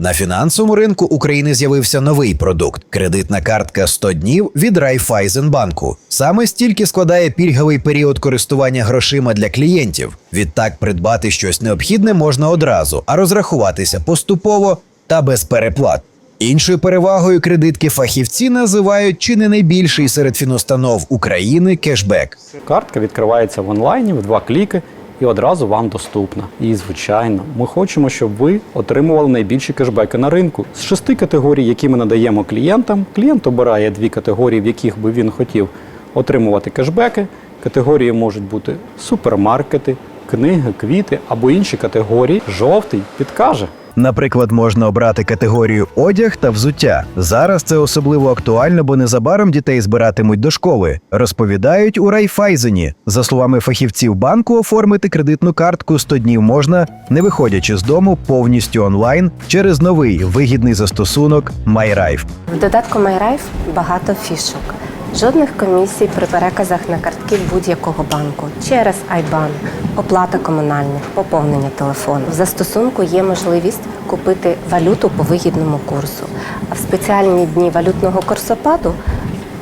На фінансовому ринку України з'явився новий продукт кредитна картка 100 днів від Райфайзенбанку. Саме стільки складає пільговий період користування грошима для клієнтів. Відтак придбати щось необхідне можна одразу, а розрахуватися поступово та без переплат. Іншою перевагою кредитки фахівці називають чи не найбільший серед фінустанов України кешбек. Картка відкривається в онлайні в два кліки і одразу вам доступна. І, звичайно, ми хочемо, щоб ви отримували найбільші кешбеки на ринку. З шести категорій, які ми надаємо клієнтам, клієнт обирає дві категорії, в яких би він хотів отримувати кешбеки. Категорії можуть бути супермаркети, книги, квіти або інші категорії. Жовтий підкаже. Наприклад, можна обрати категорію одяг та взуття. Зараз це особливо актуально, бо незабаром дітей збиратимуть до школи. Розповідають у Райфайзені. За словами фахівців банку, оформити кредитну картку 100 днів можна, не виходячи з дому повністю онлайн через новий вигідний застосунок MyRife. В додатку MyRife багато фішок. Жодних комісій при переказах на картки будь-якого банку через iBank, оплата комунальних, поповнення телефону. В застосунку є можливість купити валюту по вигідному курсу. А в спеціальні дні валютного курсопаду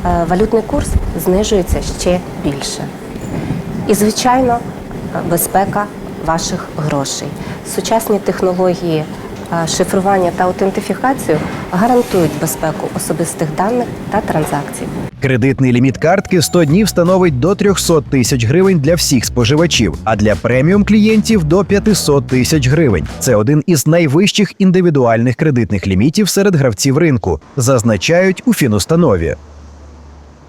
е, валютний курс знижується ще більше. І, звичайно, безпека ваших грошей. Сучасні технології е, шифрування та аутентифікацію гарантують безпеку особистих даних та транзакцій. Кредитний ліміт картки 100 днів становить до 300 тисяч гривень для всіх споживачів, а для преміум клієнтів до 500 тисяч гривень. Це один із найвищих індивідуальних кредитних лімітів серед гравців ринку, зазначають у фінустанові.